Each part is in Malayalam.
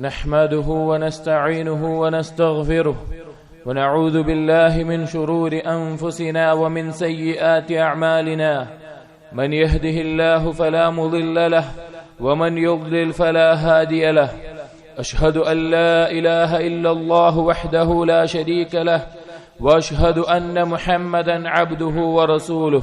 نحمده ونستعينه ونستغفره ونعوذ بالله من شرور أنفسنا ومن سيئات أعمالنا. من يهده الله فلا مضل له ومن يضلل فلا هادي له. أشهد أن لا إله إلا الله وحده لا شريك له وأشهد أن محمدا عبده ورسوله.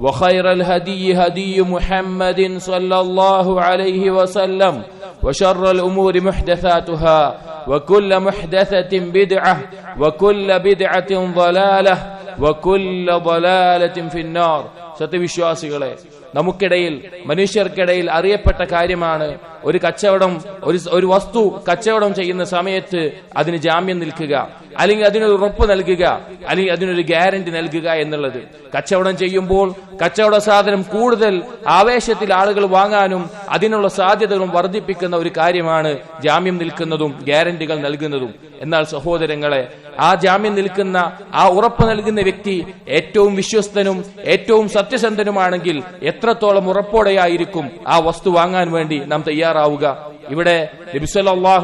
وخير الهدي هدي محمد صلى الله عليه وسلم وشر الامور محدثاتها وكل محدثه بدعه وكل بدعه ضلاله وكل ضلاله في النار സത്യവിശ്വാസികളെ നമുക്കിടയിൽ മനുഷ്യർക്കിടയിൽ അറിയപ്പെട്ട കാര്യമാണ് ഒരു കച്ചവടം ഒരു ഒരു വസ്തു കച്ചവടം ചെയ്യുന്ന സമയത്ത് അതിന് ജാമ്യം നിൽക്കുക അല്ലെങ്കിൽ അതിനൊരു ഉറപ്പ് നൽകുക അല്ലെങ്കിൽ അതിനൊരു ഗ്യാരണ്ടി നൽകുക എന്നുള്ളത്. കച്ചവടം ചെയ്യുമ്പോൾ കച്ചവട സാധനം കൂടുതൽ ആവേശത്തിൽ ആളുകൾ വാങ്ങാനും അതിനുള്ള സാധ്യതകളും വർദ്ധിപ്പിക്കുന്ന ഒരു കാര്യമാണ് ജാമ്യം നിൽക്കുന്നതും ഗ്യാരണ്ടികൾ നൽകുന്നതും. എന്നാൽ സഹോദരങ്ങളെ ആ ജാമ്യം നിൽക്കുന്ന ആ ഉറപ്പ് നൽകുന്ന വ്യക്തി ഏറ്റവും വിശ്വസ്തനും ഏറ്റവും സത്യസന്ധനുമാണെങ്കിൽ എത്രത്തോളം ഉറപ്പോടെയായിരിക്കും ആ വസ്തു വാങ്ങാൻ വേണ്ടി നാം തയ്യാറാവുക. ഇവിടെ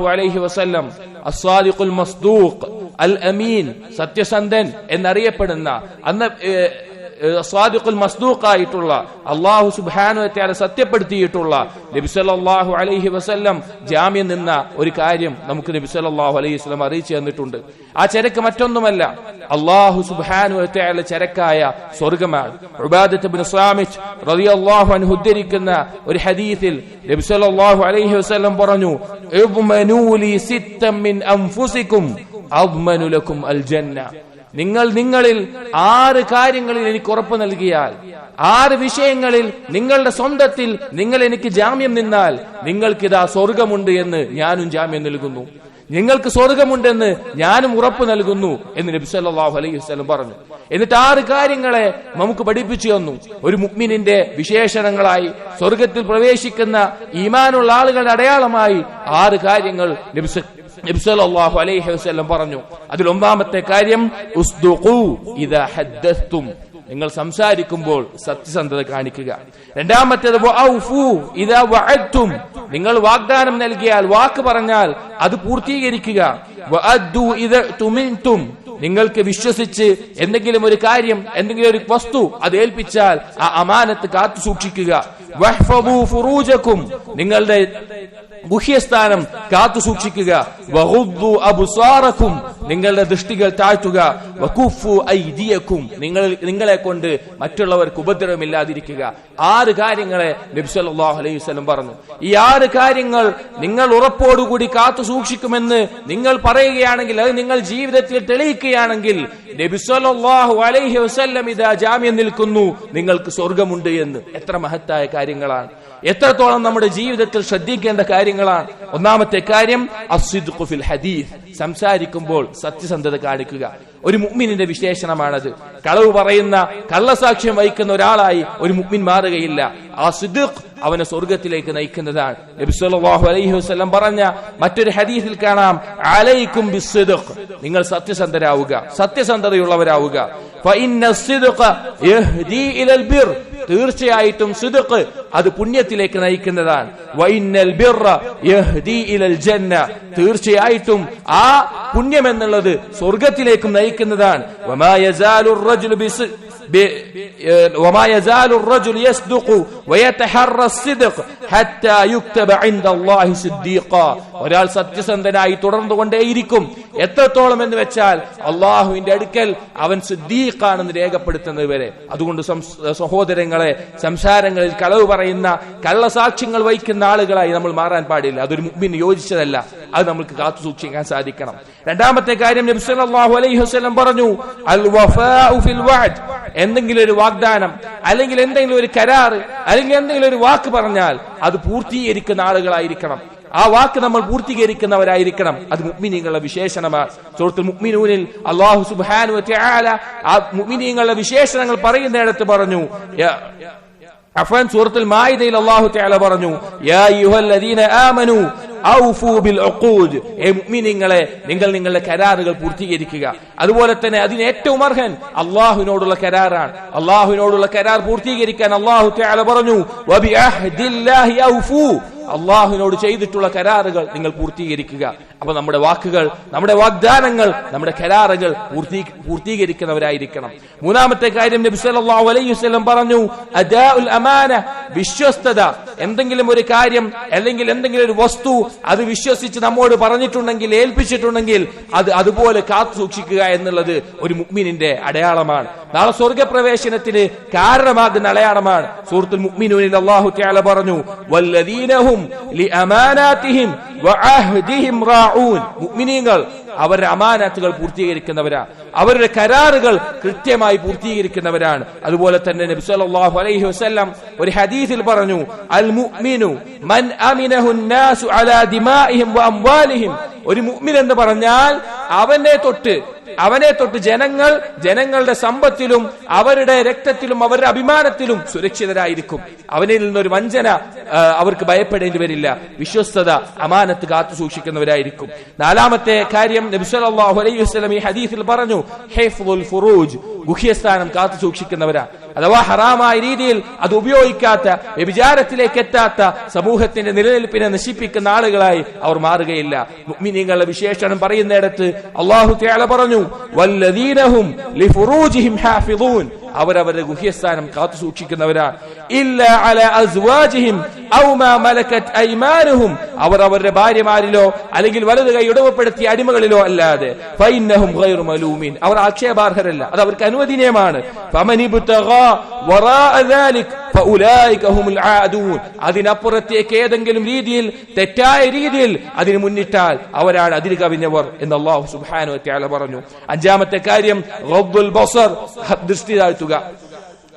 അലൈഹി വസല്ലം മസ്ദൂഖ് അൽ അമീൻ സത്യസന്ധൻ എന്നറിയപ്പെടുന്ന അന്ന് സ്വാദിഖുൽ മസ്ദൂഖായിട്ടുള്ള അള്ളാഹു സുബാനുവത്തെ സത്യപ്പെടുത്തിയിട്ടുള്ള നബിസല്ലാഹു അലൈഹി വസല്ലം ജാമ്യം നിന്ന ഒരു കാര്യം നമുക്ക് നബിസല്ലാഹു അലൈഹി വസ്ലം അറിയിച്ചു തന്നിട്ടുണ്ട്. ആ ചരക്ക് മറ്റൊന്നുമല്ല. അള്ളാഹു സുബാനുവത്തെ ചരക്കായ സ്വർഗമാണ് റളിയല്ലാഹു അൻഹു ഉദ്ധരിക്കുന്ന ഒരു ഹദീസിൽ നബിസല്ലാഹു അലൈഹി വസല്ലം പറഞ്ഞു മിൻ അൻഫുസിക്കും അദ്മനു ലക്കും അൽ ജന്ന. നിങ്ങൾ നിങ്ങളിൽ ആറ് കാര്യങ്ങളിൽ എനിക്ക് ഉറപ്പ് നൽകിയാൽ ആറ് വിഷയങ്ങളിൽ നിങ്ങളുടെ സ്വന്തത്തിൽ നിങ്ങൾ എനിക്ക് ജാമ്യം നിന്നാൽ നിങ്ങൾക്കിതാ സ്വർഗമുണ്ട് എന്ന് ഞാനും ജാമ്യം നൽകുന്നു. നിങ്ങൾക്ക് സ്വർഗമുണ്ടെന്ന് ഞാനും ഉറപ്പ് നൽകുന്നു എന്ന് നബി സല്ലല്ലാഹു അലൈഹി വസല്ലം പറഞ്ഞു. എന്നിട്ട് ആറ് കാര്യങ്ങളെ നമുക്ക് പഠിപ്പിച്ചു തന്നു. ഒരു മുക്മിനിന്റെ വിശേഷണങ്ങളായി സ്വർഗത്തിൽ പ്രവേശിക്കുന്ന ഈമാനുള്ള ആളുകളുടെ അടയാളമായി ആറ് കാര്യങ്ങൾ നബി നബ്സല്ലാഹു അലൈഹി വസല്ലം പറഞ്ഞു അതിൽ ഒന്നാമത്തെ കാര്യം നിങ്ങൾ സംസാരിക്കുമ്പോൾ സത്യസന്ധത കാണിക്കുക. രണ്ടാമത്തേത് നിങ്ങൾ വാഗ്ദാനം നൽകിയാൽ വാക്ക് പറഞ്ഞാൽ അത് പൂർത്തീകരിക്കുക. നിങ്ങൾക്ക് വിശ്വസിച്ച് എന്തെങ്കിലും ഒരു കാര്യം എന്തെങ്കിലും ഒരു വസ്തു അത് ഏൽപ്പിച്ചാൽ ആ അമാനത്ത് കാത്തു സൂക്ഷിക്കുക. നിങ്ങളുടെ ഗുഹ്യസ്ഥാനം കാത്തു സൂക്ഷിക്കുക. നിങ്ങളുടെ ദൃഷ്ടികൾ താഴ്ത്തുക. നിങ്ങൾ നിങ്ങളെ കൊണ്ട് മറ്റുള്ളവർക്ക് ഉപദ്രവമില്ലാതിരിക്കുക. ആറ് കാര്യങ്ങളെ നബ്സല്ലാഹു അലൈഹി വസല്ലം പറഞ്ഞു. ഈ ആറ് കാര്യങ്ങൾ നിങ്ങൾ ഉറപ്പോടുകൂടി കാത്തു സൂക്ഷിക്കുമെന്ന് നിങ്ങൾ പറയുകയാണെങ്കിൽ അത് നിങ്ങൾ ജീവിതത്തിൽ തെളിയിക്കുകയാണെങ്കിൽ നബിസ്വല്ലാഹു അലൈഹി വസല്ലം ഇതാ ജാമ്യം നിൽക്കുന്നു. നിങ്ങൾക്ക് സ്വർഗമുണ്ട് എന്ന്. എത്ര മഹത്തായ കാര്യങ്ങളാണ്. എത്രത്തോളം നമ്മുടെ ജീവിതത്തിൽ ശ്രദ്ധിക്കേണ്ട കാര്യങ്ങളാണ്? ഒന്നാമത്തെ കാര്യം ഫിൽ ഹദീസ്. സംസാരിക്കുമ്പോൾ സത്യസന്ധത കാണിക്കുക. ഒരു മുഗ്മിനിന്റെ വിശേഷണമാണത്. കളവ് പറയുന്ന കള്ളസാക്ഷ്യം വഹിക്കുന്ന ഒരാളായി ഒരു മുഗ്മിൻ മാറുകയില്ല. ആ സിദ്ദുഖ് അവനെ സ്വർഗത്തിലേക്ക് നയിക്കുന്നതാണ്. നബി അലൈഹി വസല്ലം പറഞ്ഞ മറ്റൊരു ഹദീസിൽ കാണാം അലൈക്കും ബിസ്സിദ്ഖ്. നിങ്ങൾ സത്യസന്ധരാവുക സത്യസന്ധതയുള്ളവരാവുക. ഇലൽ ബിർ. തീർച്ചയായിട്ടും സിദ്ഖ് അത് പുണ്യത്തിലേക്ക് നയിക്കുന്നതാണ് വൈന്നൽ ബിർറ യഹ്ദി ഇലൽ ജന്ന തീർച്ചയായിട്ടും ആ പുണ്യം എന്നുള്ളത് സ്വർഗത്തിലേക്കും നയിക്കുന്നതാണ് വമാ യസാലു الرجل ب- وما يزال الرجل يصدق ويتحرى الصدق حتى يكتب عند الله صديقا ഒരാൾ സത്യസന്ധനായി തുടർന്നുകൊണ്ടേയിരിക്കും എത്രത്തോളം എന്ന് വെച്ചാൽ അള്ളാഹുവിന്റെ അടുക്കൽ അവൻ സിദ്ദീഖാണെന്ന് രേഖപ്പെടുത്തുന്നത് വരെ. അതുകൊണ്ട് സഹോദരങ്ങളെ സംസാരങ്ങളിൽ കളവ് പറയുന്ന കള്ളസാക്ഷ്യങ്ങൾ വഹിക്കുന്ന ആളുകളായി നമ്മൾ മാറാൻ പാടില്ല. അതൊരു മുമ്പിന് യോജിച്ചതല്ല. അത് നമുക്ക് കാത്തു സൂക്ഷിക്കാൻ സാധിക്കണം. രണ്ടാമത്തെ കാര്യം നബി സല്ലല്ലാഹു അലൈഹി വസല്ലം പറഞ്ഞു അൽ വഫാഉ ഫിൽ വഅദ് എന്തെങ്കിലും ഒരു വാഗ്ദാനം അല്ലെങ്കിൽ എന്തെങ്കിലും ഒരു കരാറ് അല്ലെങ്കിൽ എന്തെങ്കിലും ഒരു വാക്ക് പറഞ്ഞാൽ അത് പൂർത്തീകരിക്കുന്ന ആളുകളായിരിക്കണം. ആ വാക്ക് നമ്മൾ പൂർത്തീകരിക്കുന്നവരായിരിക്കണം. അത് മുഗ്മിനീങ്ങളുടെ വിശേഷണമാണ് സുഹൃത്തു മുഗ്മിനൂനിൽ അള്ളാഹു സുബാനു ആ മുഗ്മിനീങ്ങളുടെ വിശേഷണങ്ങൾ പറയുന്നിടത്ത് പറഞ്ഞു. അഫൻ സൂറത്തിൽ മായിദയിൽ അള്ളാഹു തആല പറഞ്ഞു. യാ അയ്യുഹല്ലദീന ആമനു മുഅ്മിനീങ്ങളെ നിങ്ങൾ നിങ്ങളുടെ കരാറുകൾ പൂർത്തീകരിക്കുക. അതുപോലെ തന്നെ അതിന് ഏറ്റവും അർഹൻ അള്ളാഹുവിനോടുള്ള കരാറാണ്. അള്ളാഹുവിനോടുള്ള കരാർ പൂർത്തീകരിക്കാൻ തആല പറഞ്ഞു അള്ളാഹുവിനോട് ചെയ്തിട്ടുള്ള കരാറുകൾ നിങ്ങൾ പൂർത്തീകരിക്കുക. അപ്പൊ നമ്മുടെ വാക്കുകൾ നമ്മുടെ വാഗ്ദാനങ്ങൾ നമ്മുടെ കരാറുകൾ പൂർത്തീ പൂർത്തീകരിക്കുന്നവരായിരിക്കണം. മൂന്നാമത്തെ കാര്യം നബി സല്ലല്ലാഹു അലൈഹി വസല്ലം പറഞ്ഞു അദാഉൽ അമാന വിശ്വസ്തത. എന്തെങ്കിലും ഒരു കാര്യം അല്ലെങ്കിൽ എന്തെങ്കിലും ഒരു വസ്തു അത് വിശ്വസിച്ച് നമ്മോട് പറഞ്ഞിട്ടുണ്ടെങ്കിൽ ഏൽപ്പിച്ചിട്ടുണ്ടെങ്കിൽ അത് അതുപോലെ കാത്തു സൂക്ഷിക്കുക എന്നുള്ളത് ഒരു മുക്മിനിന്റെ അടയാളമാണ്. നാളെ സ്വർഗപ്രവേശനത്തിന് കാരണമാകുന്ന അടയാളമാണ്. സൂറത്തുൽ മുഗ്മിനൂനിൽ അള്ളാഹു ത്യാല പറഞ്ഞു വല്ലദീനഹും മുഅ്മിനീങ്ങൾ അവരുടെ അമാനാത്തുകൾ പൂർത്തീകരിക്കുന്നവരാ. അവരുടെ കരാറുകൾ കൃത്യമായി പൂർത്തീകരിക്കുന്നവരാണ്. അതുപോലെ തന്നെ നബി സല്ലല്ലാഹു അലൈഹി വസല്ലം ഒരു ഹദീസിൽ പറഞ്ഞു അൽ മുഅ്മിനു മൻ അമിനഹു നാസു അലാ ദിമാഇഹിം വ അംവാലിഹിം ഒരു മുഅ്മിൻ എന്ന് പറഞ്ഞാൽ അവനെ തൊട്ട് അവനെ തൊട്ട് ജനങ്ങൾ ജനങ്ങളുടെ സമ്പത്തിലും അവരുടെ രക്തത്തിലും അവരുടെ അഭിമാനത്തിലും സുരക്ഷിതരായിരിക്കും. അവനിൽ നിന്നൊരു വഞ്ചന അവർക്ക് ഭയപ്പെടേണ്ടി വരില്ല. വിശ്വസ്തത അമാനത്ത് കാത്തു സൂക്ഷിക്കുന്നവരായിരിക്കും. നാലാമത്തെ കാര്യം നബി സല്ലല്ലാഹു അലൈഹി വസല്ലം ഈ ഹദീസിൽ പറഞ്ഞു ഹിഫ്ദുൽ ഫുറൂജ് ഗുഹ്യസ്ഥാനം കാത്തു സൂക്ഷിക്കുന്നവരാ. അഥവാ ഹറാമായ രീതിയിൽ അത് ഉപയോഗിക്കാത്ത വ്യഭിചാരത്തിലേക്ക് എത്താത്ത സമൂഹത്തിന്റെ നിലനിൽപ്പിനെ നശിപ്പിക്കുന്ന ആളുകളായി അവർ മാറുകയില്ല. മുഅ്മിനീങ്ങളുടെ വിശേഷണം പറയുന്നിടത്ത് അള്ളാഹു തേള പറഞ്ഞു വല്ലദീനഹും ലിഫുറൂജിഹിം ഹാഫിദൂൻ. അവരവരുടെ ഗുഹ്യസ്ഥാനം കാത്തു സൂക്ഷിക്കുന്നവരാണ് അവർ അവരുടെ ഭാര്യമാരിലോ അല്ലെങ്കിൽ വലത് കൈ ഉടമപ്പെടുത്തിയ അടിമകളിലോ അല്ലാതെ. അവർ ആക്ഷേപാർഹരല്ല. അത് അവർക്ക് അനുവദനീയമാണ്. അതിനപ്പുറത്തേക്ക് ഏതെങ്കിലും രീതിയിൽ തെറ്റായ രീതിയിൽ അതിന് മുന്നിട്ടാൽ അവരാണ് അതിര് കവിഞ്ഞവർ എന്ന് അള്ളാഹു തആല പറഞ്ഞു. അഞ്ചാമത്തെ കാര്യം ദൃഷ്ടി താഴ്ത്തുക.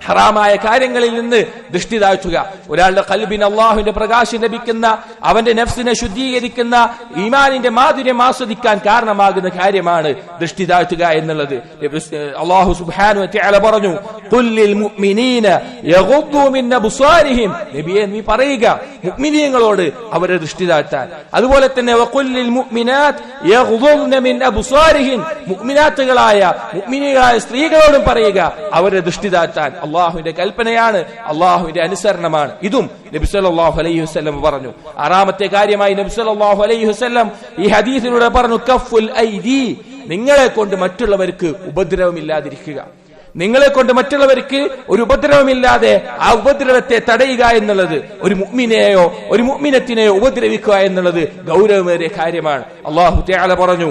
ഹറാമായ കാര്യങ്ങളിൽ നിന്ന് ദൃഷ്ടി താഴ്ത്തുക. ഒരാളുടെ കൽബിന് അള്ളാഹുവിന്റെ പ്രകാശം ലഭിക്കുന്ന അവന്റെ നെഫ്സിനെ ശുദ്ധീകരിക്കുന്ന ഈമാനിന്റെ മാധുര്യം ആസ്വദിക്കാൻ കാരണമാകുന്ന കാര്യമാണ് ദൃഷ്ടി താഴ്ത്തുക എന്നുള്ളത്. അള്ളാഹു സുബാനു പറഞ്ഞു നബിയെ നീ പറയുക മുഅ്മിനീങ്ങളോട് അവരെ ദൃഷ്ടി താഴ്ത്താൻ. അതുപോലെ തന്നെ മുഅ്മിനാത്തുകളായ മുഅ്മിനീകളായ സ്ത്രീകളോടും പറയുക അവരെ ദൃഷ്ടി താഴ്ത്താൻ. അള്ളാഹുവിന്റെ കൽപ്പനയാണ് അള്ളാഹുവിന്റെ അനുസരണമാണ്. ഇതും നബിസ്വല്ലാഹു അലൈഹി വസ്ലം പറഞ്ഞു. ആറാമത്തെ കാര്യമായി നബിസ്വല്ലാഹു അലൈഹി വസ്ലം ഈ ഹദീസിലൂടെ പറഞ്ഞു കഫുൽ ഐദി നിങ്ങളെ കൊണ്ട് മറ്റുള്ളവർക്ക് ഉപദ്രവമില്ലാതിരിക്കുക. നിങ്ങളെ കൊണ്ട് മറ്റുള്ളവർക്ക് ഒരു ഉപദ്രവമില്ലാതെ ആ ഉപദ്രവത്തെ തടയുക എന്നുള്ളത് ഒരു മുഗ്മിനെയോ ഒരു മുഗ്മിനത്തിനെയോ ഉപദ്രവിക്കുക എന്നുള്ളത് ഗൗരവമേറിയ കാര്യമാണ്. അള്ളാഹു തആല പറഞ്ഞു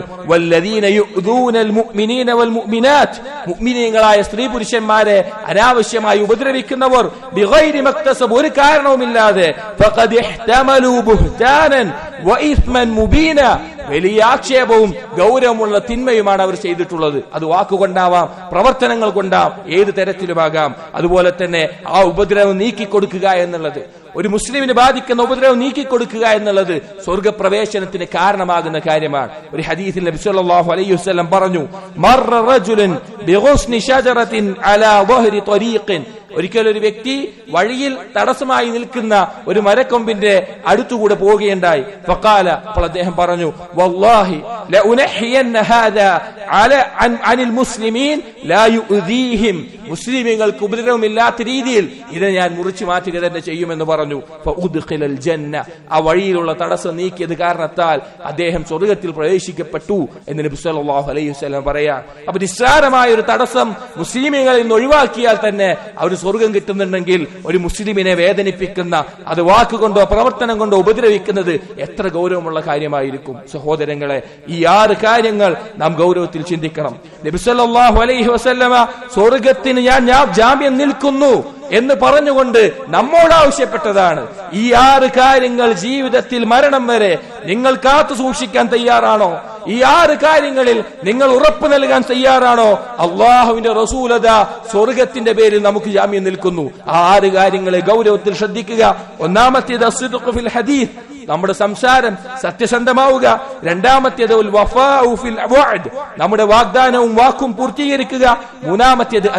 മുഅ്മിനീങ്ങളായ സ്ത്രീ പുരുഷന്മാരെ അനാവശ്യമായി ഉപദ്രവിക്കുന്നവർ ഒരു കാരണവുമില്ലാതെ വലിയ ആക്ഷേപവും ഗൗരവമുള്ള തിന്മയുമാണ് അവർ ചെയ്തിട്ടുള്ളത്. അത് വാക്കുകൊണ്ടാവാം പ്രവർത്തനങ്ങൾ കൊണ്ടാവാം ഏത് തരത്തിലുമാകാം. അതുപോലെ തന്നെ ആ ഉപദ്രവം നീക്കിക്കൊടുക്കുക എന്നുള്ളത്. ഒരു മുസ്ലിമിന് ബാധിക്കുന്ന ഉപദ്രവം നീക്കിക്കൊടുക്കുക എന്നുള്ളത് സ്വർഗപ്രവേശനത്തിന് കാരണമാകുന്ന കാര്യമാണ്. ഒരു ഹദീസിൽ നബി സല്ലല്ലാഹു അലൈഹി വസല്ലം പറഞ്ഞു മർറ റജുലൻ ബിഗുസ്നി ഷജറത്തിൻ അലാ വഹരി ത്വരീഖിൻ ഒരിക്കൽ ഒരു വ്യക്തി വഴിയിൽ തടസ്സമായി നിൽക്കുന്ന ഒരു മരക്കൊമ്പിന്റെ അടുത്തുകൂടെ പോവുകയുണ്ടായി. ഫക്കാല അപ്പോൾ അദ്ദേഹം പറഞ്ഞു വല്ലാഹി അനിൽ മുസ്ലിമീൻ മുസ്ലിമീങ്ങൾക്ക് ഉപദ്രവമില്ലാത്ത രീതിയിൽ ഇത് ഞാൻ മുറിച്ചു മാറ്റുക തന്നെ ചെയ്യുമെന്ന് പറഞ്ഞു. ജന്ന ആ വഴിയിലുള്ള തടസ്സം നീക്കിയത് കാരണത്താൽ അദ്ദേഹം സ്വർഗത്തിൽ പ്രവേശിക്കപ്പെട്ടു എന്ന് നബി സല്ലല്ലാഹു അലൈഹി വസല്ലം പറയാ. അപ്പൊ നിസ്സാരമായ ഒരു തടസ്സം മുസ്ലിമീങ്ങളിൽ നിന്ന് ഒഴിവാക്കിയാൽ തന്നെ അവർ സ്വർഗം കിട്ടുന്നുണ്ടെങ്കിൽ ഒരു മുസ്ലിമിനെ വേദനിപ്പിക്കുന്ന അത് വാക്കുകൊണ്ടോ പ്രവർത്തനം കൊണ്ടോ ഉപദ്രവിക്കുന്നത് എത്ര ഗൗരവമുള്ള കാര്യമായിരിക്കും. സഹോദരങ്ങളെ ഈ ആറ് കാര്യങ്ങൾ നാം ഗൗരവത്തിൽ ചിന്തിക്കണം. നബിസല്ലാഹു അലൈഹി വസല്ലമ സ്വർഗത്തിന് ഞാൻ ഞാൻ ജാമ്യം നിൽക്കുന്നു എന്ന് പറഞ്ഞുകൊണ്ട് നമ്മോട് ആവശ്യപ്പെട്ടതാണ്. ഈ ആറ് കാര്യങ്ങൾ ജീവിതത്തിൽ മരണം വരെ നിങ്ങൾ കാത്തു സൂക്ഷിക്കാൻ തയ്യാറാണോ? ഈ ആറ് കാര്യങ്ങളിൽ നിങ്ങൾ ഉറപ്പ് നൽകാൻ തയ്യാറാണോ? അള്ളാഹുവിന്റെ റസൂലത സ്വർഗത്തിന്റെ പേരിൽ നമുക്ക് ജാമ്യം നിൽക്കുന്നു. ആ ആറ് കാര്യങ്ങളെ ഗൗരവത്തിൽ ശ്രദ്ധിക്കുക. ഒന്നാമത്തേത് ഫിൽ നമ്മുടെ സംസാരം സത്യസന്ധമാവുക. രണ്ടാമത്തേത് നമ്മുടെ വാഗ്ദാനവും വാക്കും പൂർത്തീകരിക്കുക. മൂന്നാമത്തേത്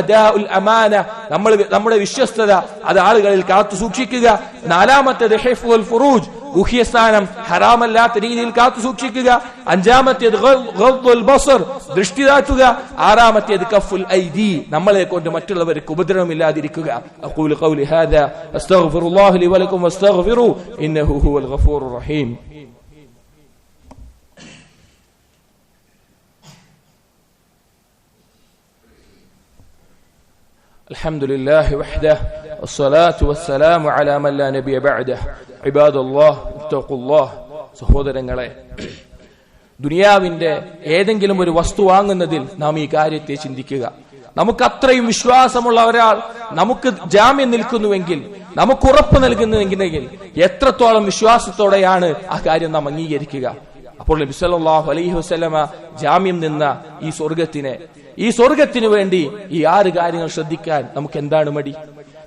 അമാന. നമ്മൾ നമ്മുടെ വിശ്വസ്തത. അത് ആളുകളിൽ കാത്തു സൂക്ഷിക്കുക. നാലാമത്തേത് ഫുറൂജ്. ഗുഹ്യസ്ഥാനം ഹറാമല്ലാത്ത രീതിയിൽ കാത്തു സൂക്ഷിക്കുക അഞ്ചാമത്തേത് ഗദ്ദുൽ ബസർ ദൃഷ്ടി താഴ്ത്തുക ആറാമത്തേത് കഫുൽ ഐദി നമ്മളെ കൊണ്ട് മറ്റുള്ളവർക്ക് ഉപദ്രവമില്ലാതിരിക്കുക അഖൂലു ഖൗലി ഹാദാ അസ്തഗ്ഫിറുല്ലാഹി ലി വലക്കും വസ്തഗ്ഫിറു ഇന്നഹു ഹുവൽ ഗഫൂറുർ റഹീം الحمد لله وحده والصلاة والسلام على من لا نبي بعده عباد الله اتقوا الله സഹോദരങ്ങളെ ദുനിയാവിന്റെ ഏതെങ്കിലും ഒരു വസ്തു വാങ്ങുന്നതിൽ നാം ഈ കാര്യത്തെ ചിന്തിക്കുക നമുക്ക് അത്രയും വിശ്വാസമുള്ള ഒരാൾ നമുക്ക് ജാമ്യം നിൽക്കുന്നുവെങ്കിൽ നമുക്ക് ഉറപ്പ് നൽകുന്നുവെങ്കിൽ എത്രത്തോളം വിശ്വാസത്തോടെയാണ് ആ കാര്യം നാം അംഗീകരിക്കുക അപ്പോൾ നബി സല്ലല്ലാഹു അലൈഹി വസല്ലമ ജാമ്യം നിന്ന ഈ സ്വർഗത്തിനെ ഈ സ്വർഗത്തിന് വേണ്ടി ഈ ആറ് കാര്യങ്ങൾ ശ്രദ്ധിക്കാൻ നമുക്ക് എന്താണ് മടി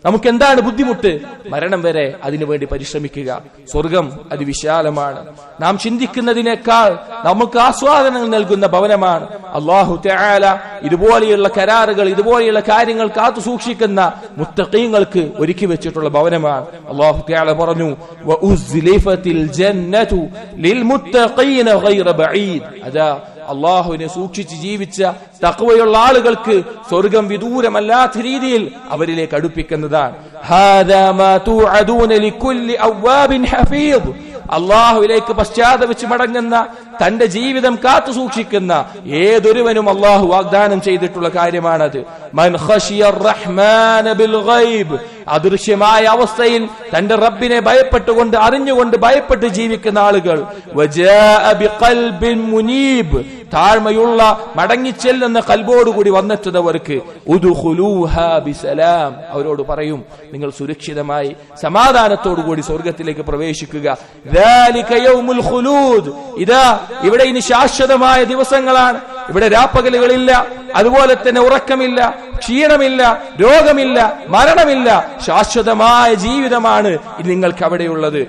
നമുക്ക് എന്താണ് ബുദ്ധിമുട്ട്? മരണം വരെ അതിനുവേണ്ടി പരിശ്രമിക്കുക. സ്വർഗം അത് വിശാലമാണ്. നാം ചിന്തിക്കുന്നതിനേക്കാൾ നമുക്ക് ആസ്വാദനങ്ങൾ നൽകുന്ന ഭവനമാണ്. അള്ളാഹു ത്യാല ഇതുപോലെയുള്ള കരാറുകൾ ഇതുപോലെയുള്ള കാര്യങ്ങൾ കാത്തു സൂക്ഷിക്കുന്ന മുത്തഖീങ്ങൾക്ക് ഒരുക്കി വെച്ചിട്ടുള്ള ഭവനമാണ്. അള്ളാഹു ത്യാല പറഞ്ഞു അതാ അള്ളാഹുവിനെ സൂക്ഷിച്ച് ജീവിച്ച തക്കവയുള്ള ആളുകൾക്ക് സ്വർഗം വിദൂരമല്ലാത്ത രീതിയിൽ അവരിലേക്ക് അടുപ്പിക്കുന്നതാണ്. അള്ളാഹുവിലേക്ക് പശ്ചാത്തപിച്ച് മടങ്ങുന്ന തന്റെ ജീവിതം കാത്തു സൂക്ഷിക്കുന്ന ഏതൊരുവനും അള്ളാഹു വാഗ്ദാനം ചെയ്തിട്ടുള്ള കാര്യമാണത്. അദൃശ്യമായ അവസ്ഥയിൽ തന്റെ റബ്ബിനെ ഭയപ്പെട്ടുകൊണ്ട് അറിഞ്ഞുകൊണ്ട് ഭയപ്പെട്ട് ജീവിക്കുന്ന ആളുകൾ. മുനീബ്. താഴ്മയുള്ള മടങ്ങിച്ചെല്ലുന്ന കൽബോടുകൂടി വന്നെത്തുന്നവർക്ക് അവരോട് പറയും നിങ്ങൾ സുരക്ഷിതമായി സമാധാനത്തോടുകൂടി സ്വർഗത്തിലേക്ക് പ്രവേശിക്കുക. ഇതാ ഇവിടെ ഇനി ശാശ്വതമായ ദിവസങ്ങളാണ്. ഇവിടെ രാപ്പകലുകളില്ല. അതുപോലെ തന്നെ ഉറക്കമില്ല. ക്ഷീണമില്ല രോഗമില്ല മരണമില്ല. ശാശ്വതമായ ജീവിതമാണ് നിങ്ങൾക്ക് അവിടെയുള്ളത്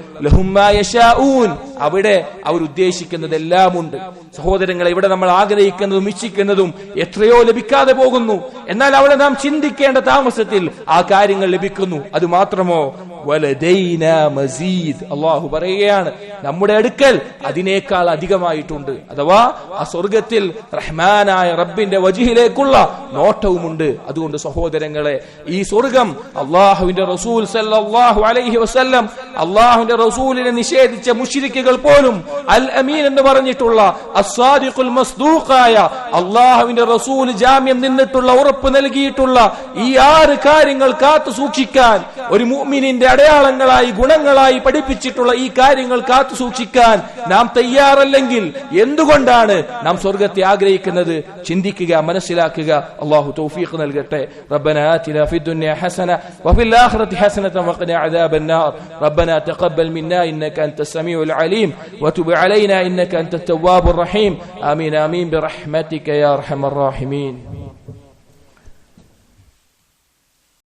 അവിടെ അവർ ഉദ്ദേശിക്കുന്നതെല്ലാം ഉണ്ട് സഹോദരങ്ങളെ ഇവിടെ നമ്മൾ ആഗ്രഹിക്കുന്നതും ഇച്ഛിക്കുന്നതും എത്രയോ ലഭിക്കാതെ പോകുന്നു. എന്നാൽ അവിടെ നാം ചിന്തിക്കേണ്ട താമസത്തിൽ ആ കാര്യങ്ങൾ ലഭിക്കുന്നു. അത് മാത്രമോ? മസീദ്. അള്ളാഹു പറയുകയാണ് നമ്മുടെ അടുക്കൽ അതിനേക്കാൾ അധികമായിട്ടുണ്ട്. അഥവാ ആ സ്വർഗത്തിൽ റഹ്മാനായ റബ്ബിന്റെ വജിഹിലേക്കുള്ള നോട്ടവുമുണ്ട്. അതുകൊണ്ട് സഹോദരങ്ങളെ ഈ സ്വർഗം അള്ളാഹുവിന്റെ റസൂൽ സല്ലല്ലാഹു അലൈഹി വസല്ലം അള്ളാഹുവിന്റെ റസൂലിനെ നിഷേധിച്ച മുഷിരിക്കുകൾ പോലും അൽ അമീൻ എന്ന് പറഞ്ഞിട്ടുള്ള അസ്വാദിഖുൽ മസ്ദൂഖായ അള്ളാഹുവിന്റെ റസൂൽ ജാമ്യം നിന്നിട്ടുള്ള ഉറപ്പ് നൽകിയിട്ടുള്ള ഈ ആറ് കാര്യങ്ങൾ കാത്തു സൂക്ഷിക്കാൻ ഒരു മുഅ്മിനിന്റെ അടയാളങ്ങളായി ഗുണങ്ങളായി പഠിപ്പിച്ചിട്ടുള്ള ഈ കാര്യങ്ങൾ കാത്തു സൂക്ഷിക്കാൻ നാം തയ്യാറല്ലെങ്കിൽ എന്തുകൊണ്ടാണ് നാം സ്വർഗത്തെ ആഗ്രഹിക്കുന്നത് ചിന്തിക്കുക മനസ്സിലാക്കുക അള്ളാഹു തൗഫീഖ് നൽകട്ടെ ربنا آتنا في الدنيا حسنة وفي الآخرة حسنة وقنا عذاب النار ربنا تقبل منا إنك أنت السميع العليم وتب علينا إنك أنت التواب الرحيم. آمين آمين. برحمتك يا أرحم الراحمين.